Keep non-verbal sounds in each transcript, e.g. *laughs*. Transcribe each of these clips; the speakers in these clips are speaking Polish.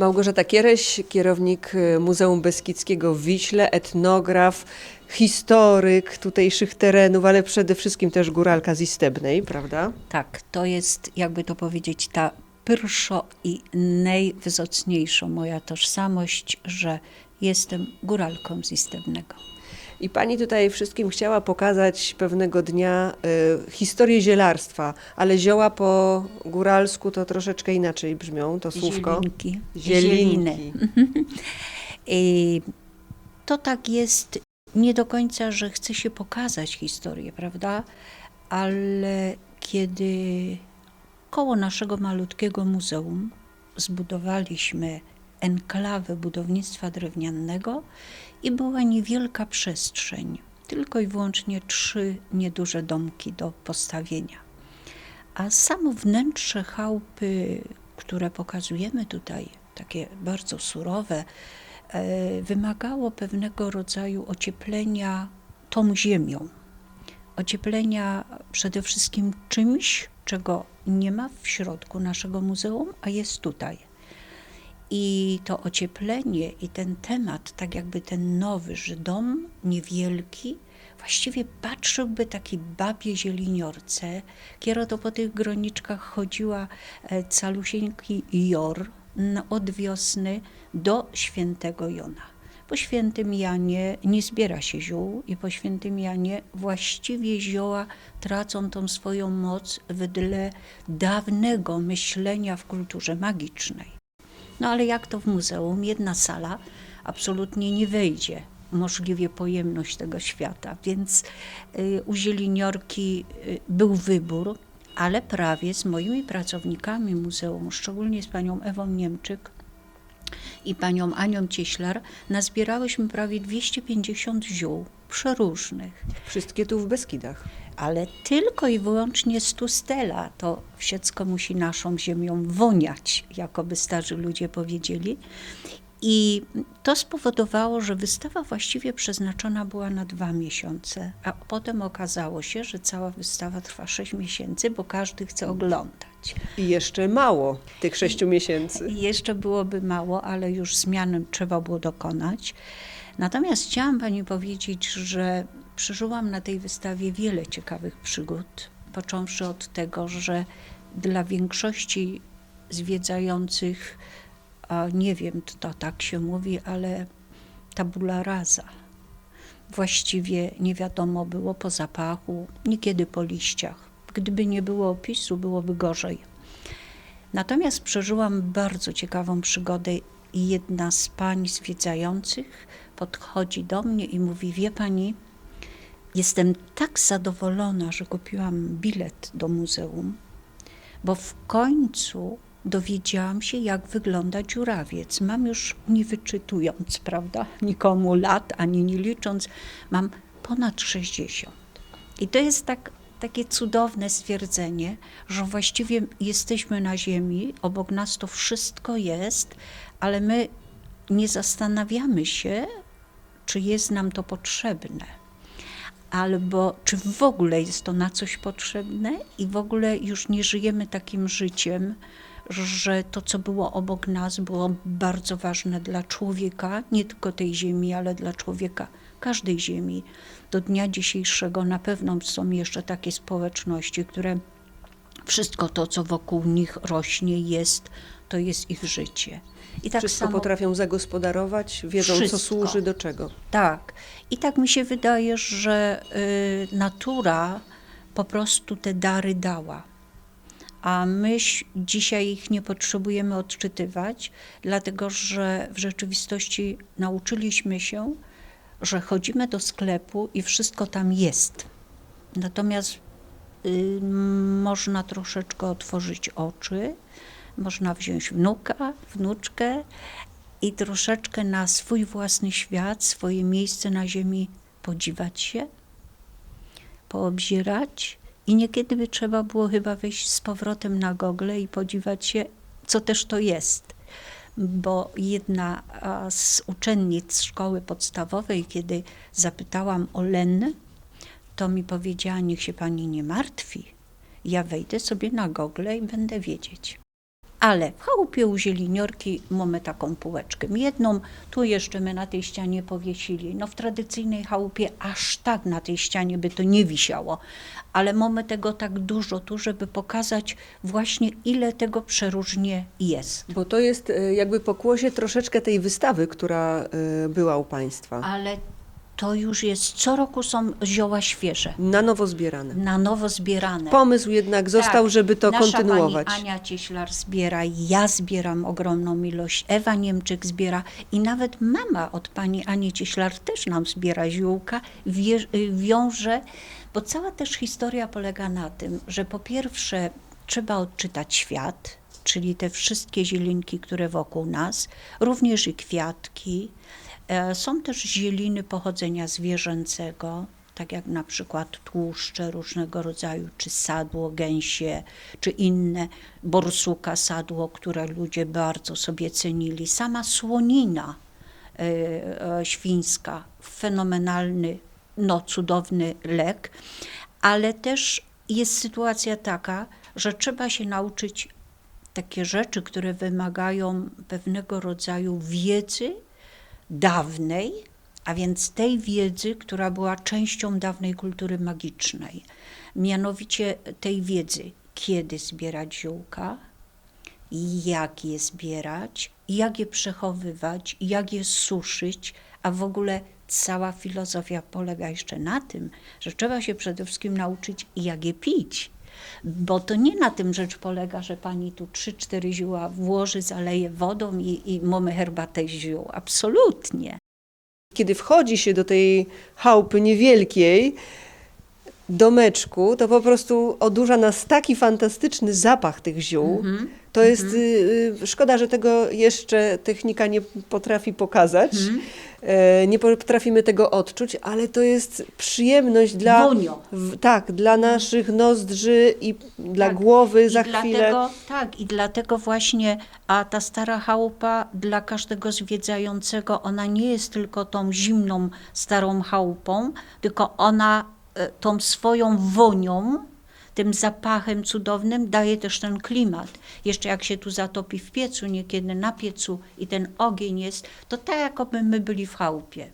Małgorzata Kiereś, kierownik y, Muzeum Beskidzkiego w Wiśle, etnograf, historyk tutejszych terenów, ale przede wszystkim też góralka z Istebnej, prawda? Tak, to jest, jakby to powiedzieć, ta pierwszo i najwyzocniejsza moja tożsamość, że jestem góralką z Istebnego. I pani tutaj wszystkim chciała pokazać pewnego dnia y, historię zielarstwa, ale zioła po góralsku to troszeczkę inaczej brzmią, to słówko. Zielinki. Zielinki. Zieliny. *laughs* I to tak jest nie do końca, że chce się pokazać historię, prawda? Ale kiedy koło naszego malutkiego muzeum zbudowaliśmy enklawę budownictwa drewnianego i była niewielka przestrzeń, tylko i wyłącznie trzy nieduże domki do postawienia. A samo wnętrze chałupy, które pokazujemy tutaj, takie bardzo surowe, e, wymagało pewnego rodzaju ocieplenia tą ziemią. Ocieplenia przede wszystkim czymś, czego nie ma w środku naszego muzeum, a jest tutaj. I to ocieplenie i ten temat, tak jakby ten nowy, że dom niewielki, właściwie patrzyłby takiej babie zieliniorce, kiero to po tych groniczkach chodziła e, calusieńki Jor od wiosny do świętego Jona. Po świętym Janie nie zbiera się ziół i po świętym Janie właściwie zioła tracą tą swoją moc wedle dawnego myślenia w kulturze magicznej. No ale jak to w muzeum, jedna sala absolutnie nie wejdzie. Możliwie pojemność tego świata, więc y, u zieliniorki y, był wybór, ale prawie z moimi pracownikami muzeum, szczególnie z panią Ewą Niemczyk i panią Anią Cieślar, nazbierałyśmy prawie 250 ziół przeróżnych Wszystkie tu w Beskidach. Ale tylko i wyłącznie z Tustela. To wszystko musi naszą ziemią woniać, jakoby starzy ludzie powiedzieli. I to spowodowało, że wystawa właściwie przeznaczona była na dwa miesiące, a potem okazało się, że cała wystawa trwa sześć miesięcy, bo każdy chce oglądać. I jeszcze mało tych sześciu miesięcy. I jeszcze byłoby mało, ale już zmian trzeba było dokonać. Natomiast chciałam Pani powiedzieć, że przeżyłam na tej wystawie wiele ciekawych przygód, począwszy od tego, że dla większości zwiedzających, nie wiem, to tak się mówi, ale tabula rasa. Właściwie nie wiadomo było po zapachu, niekiedy po liściach. Gdyby nie było opisu, byłoby gorzej. Natomiast przeżyłam bardzo ciekawą przygodę i jedna z pań zwiedzających podchodzi do mnie i mówi: Wie pani, jestem tak zadowolona, że kupiłam bilet do muzeum, bo w końcu dowiedziałam się, jak wygląda dziurawiec. Mam już nie wyczytując, prawda, nikomu lat, ani nie licząc, mam ponad 60. I to jest tak, takie cudowne stwierdzenie, że właściwie jesteśmy na Ziemi, obok nas to wszystko jest, ale my nie zastanawiamy się, czy jest nam to potrzebne, albo czy w ogóle jest to na coś potrzebne i w ogóle już nie żyjemy takim życiem, że to, co było obok nas, było bardzo ważne dla człowieka, nie tylko tej ziemi, ale dla człowieka każdej ziemi. Do dnia dzisiejszego na pewno są jeszcze takie społeczności, które wszystko to, co wokół nich rośnie, jest, to jest ich życie. I tak Wszystko samo potrafią zagospodarować, wiedzą Wszystko. co służy do czego. tak. I tak mi się wydaje, że y, natura po prostu te dary dała. A my dzisiaj ich nie potrzebujemy odczytywać, dlatego że w rzeczywistości nauczyliśmy się, że chodzimy do sklepu i wszystko tam jest. Natomiast y, można troszeczkę otworzyć oczy, można wziąć wnuka, wnuczkę i troszeczkę na swój własny świat, swoje miejsce na ziemi podziwać się, poobzierać i niekiedy by trzeba było chyba wejść z powrotem na gogle i podziwać się, co też to jest. Bo jedna z uczennic szkoły podstawowej, kiedy zapytałam o len, to mi powiedziała, niech się pani nie martwi. Ja wejdę sobie na gogle i będę wiedzieć. Ale w chałupie u zieliniorki mamy taką półeczkę. Jedną tu jeszcze my na tej ścianie powiesili. No w tradycyjnej chałupie aż tak na tej ścianie by to nie wisiało. Ale mamy tego tak dużo tu, żeby pokazać właśnie ile tego przeróżnie jest. Bo to jest e, jakby pokłosie troszeczkę tej wystawy, która e, była u Państwa. Ale to już jest, co roku są zioła świeże, Na nowo zbierane. na nowo zbierane. Pomysł jednak został, Tak. żeby to Nasza kontynuować. Pani Ania Cieślar zbiera, ja zbieram ogromną ilość, Ewa Niemczyk zbiera i nawet mama od pani Ani Cieślar też nam zbiera ziółka, wie, y, wiąże, bo cała też historia polega na tym, że po pierwsze trzeba odczytać świat, czyli te wszystkie zielinki, które wokół nas, również i kwiatki. E, Są też zieliny pochodzenia zwierzęcego, tak jak na przykład tłuszcze różnego rodzaju, czy sadło gęsie, czy inne, borsuka sadło, które ludzie bardzo sobie cenili. Sama słonina e, e, świńska, fenomenalny, no cudowny lek, ale też jest sytuacja taka, że trzeba się nauczyć takie rzeczy, które wymagają pewnego rodzaju wiedzy dawnej, a więc tej wiedzy, która była częścią dawnej kultury magicznej. Mianowicie tej wiedzy, kiedy zbierać ziółka, jak je zbierać, jak je przechowywać, jak je suszyć, a w ogóle cała filozofia polega jeszcze na tym, że trzeba się przede wszystkim nauczyć, jak je pić. Bo to nie na tym rzecz polega, że pani tu trzy, cztery zióła włoży, zaleje wodą i, i mamy herbatę z ziół. Absolutnie. Kiedy wchodzi się do tej chałupy niewielkiej, domeczku, to po prostu odurza nas taki fantastyczny zapach tych ziół. Mhm. To jest y, y, szkoda, że tego jeszcze technika nie potrafi pokazać. Mhm. E, nie potrafimy tego odczuć, ale to jest przyjemność dla w, tak, dla naszych nozdrzy i dla Tak. głowy za I chwilę. Dlatego, tak, i dlatego właśnie, a ta stara chałupa dla każdego zwiedzającego, ona nie jest tylko tą zimną, starą chałupą, tylko ona e, tą swoją wonią, tym zapachem cudownym daje też ten klimat. Jeszcze jak się tu zatopi w piecu, niekiedy na piecu i ten ogień jest, to tak jakoby my byli w chałupie.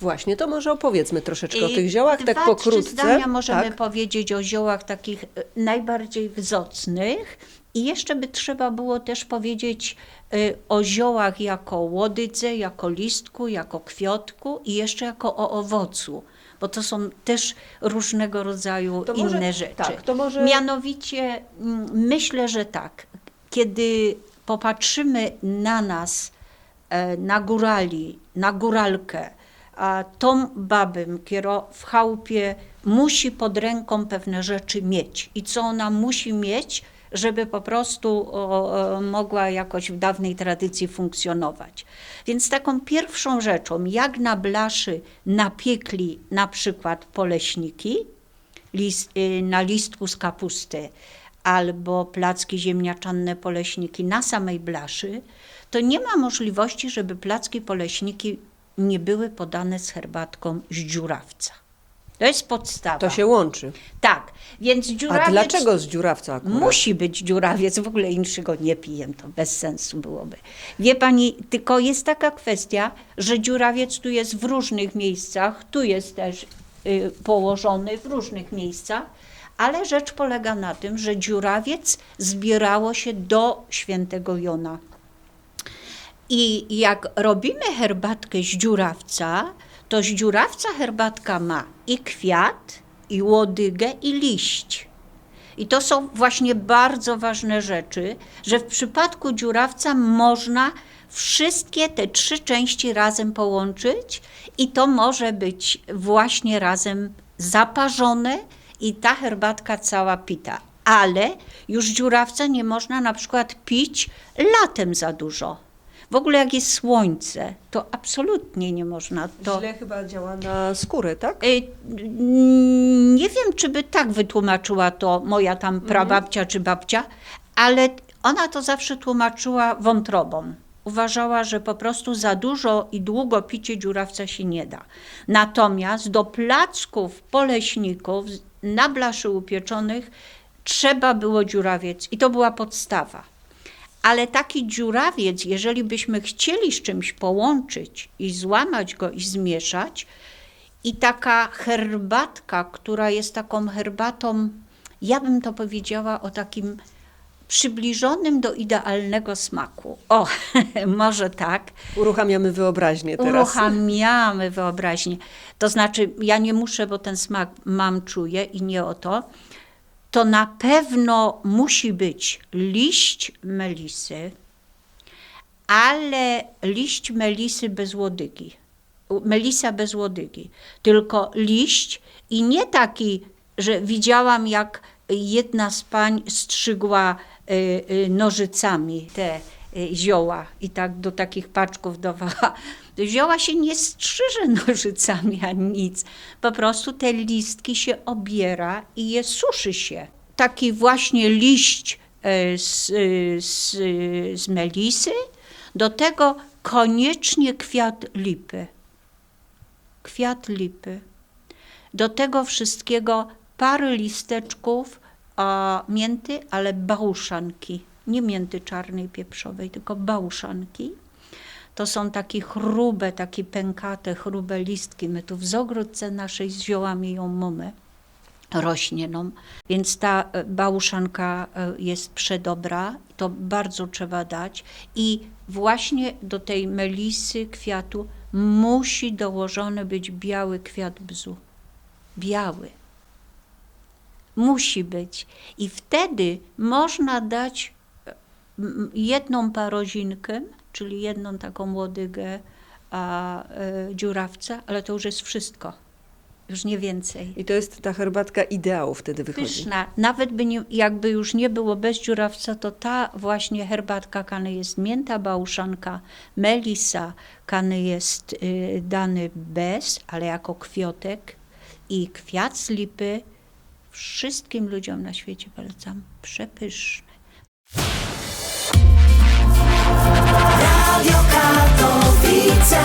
Właśnie, to może opowiedzmy troszeczkę o I tych ziołach, dwa, tak pokrótce. Trzy zdania możemy tak. powiedzieć o ziołach takich e, najbardziej wzocnych. I jeszcze by trzeba było też powiedzieć e, o ziołach jako łodydze, jako listku, jako kwiatku i jeszcze jako o owocu, bo to są też różnego rodzaju To może- inne rzeczy. tak, to może- Mianowicie mm, myślę, że tak, kiedy popatrzymy na nas, e, na górali, na góralkę, a tą babę, kiero w chałupie musi pod ręką pewne rzeczy mieć. I co ona musi mieć, żeby po prostu mogła jakoś w dawnej tradycji funkcjonować. Więc taką pierwszą rzeczą, jak na blaszy napiekli na przykład poleśniki, list, y, na listku z kapusty albo placki ziemniaczane poleśniki na samej blaszy, to nie ma możliwości, żeby placki poleśniki nie były podane z herbatką z dziurawca. To jest podstawa. To się łączy. Tak, więc dziurawiec... A dlaczego z dziurawca akurat? Musi być dziurawiec, w ogóle inszego nie piję, to bez sensu byłoby. Wie pani, tylko jest taka kwestia, że dziurawiec tu jest w różnych miejscach, tu jest też y, położony w różnych miejscach, ale rzecz polega na tym, że dziurawiec zbierało się do świętego Jona. I jak robimy herbatkę z dziurawca, to z dziurawca herbatka ma i kwiat, i łodygę, i liść. I to są właśnie bardzo ważne rzeczy, że w przypadku dziurawca można wszystkie te trzy części razem połączyć i to może być właśnie razem zaparzone i ta herbatka cała pita. Ale już dziurawca nie można na przykład pić latem za dużo. W ogóle jak jest słońce, to absolutnie nie można. To, Źle chyba działa na skórę, tak? Y, Nie wiem, czy by tak wytłumaczyła to moja tam prababcia czy babcia, ale ona to zawsze tłumaczyła wątrobą. Uważała, że po prostu za dużo i długo picie dziurawca się nie da. Natomiast do placków poleśników na blaszy upieczonych trzeba było dziurawiec i to była podstawa. Ale taki dziurawiec, jeżeli byśmy chcieli z czymś połączyć i złamać go i zmieszać, i taka herbatka, która jest taką herbatą, ja bym to powiedziała o takim przybliżonym do idealnego smaku. O, *laughs* może tak. Uruchamiamy wyobraźnię teraz. Uruchamiamy wyobraźnię. To znaczy, ja nie muszę, bo ten smak mam, czuję i nie o to. To na pewno musi być liść melisy, ale liść melisy bez łodygi. Melisa bez łodygi, tylko liść i nie taki, że widziałam jak jedna z pań strzygła y, y, nożycami te y, zioła i tak do takich paczków dawała. Zioła się nie strzyże *laughs* nożycami ani nic. Po prostu te listki się obiera i je suszy się. Taki właśnie liść y, z, y, z, z melisy, do tego koniecznie kwiat lipy. Kwiat lipy. Do tego wszystkiego parę listeczków a, mięty, ale bałuszanki. Nie mięty czarnej pieprzowej, tylko bałuszanki. To są takie chrube, takie pękate, chrube listki. My tu w zogródce naszej z ziołami ją mamy. Rośnie nam, więc ta e, bałuszanka e, jest przedobra, to bardzo trzeba dać. I właśnie do tej melisy kwiatu musi dołożony być biały kwiat bzu. Biały. Musi być. I wtedy można dać e, jedną parozinkę, czyli jedną taką łodygę a, e, dziurawca, ale to już jest wszystko. Już nie więcej. I to jest ta herbatka ideału wtedy wychodzi. Pyszna. Nawet by nie, jakby już nie było bez dziurawca, to ta właśnie herbatka kany jest mięta bałuszanka, melisa kany jest y, dany bez, ale jako kwiotek i kwiat z lipy. Wszystkim ludziom na świecie polecam. Przepyszny. Radio Katowice.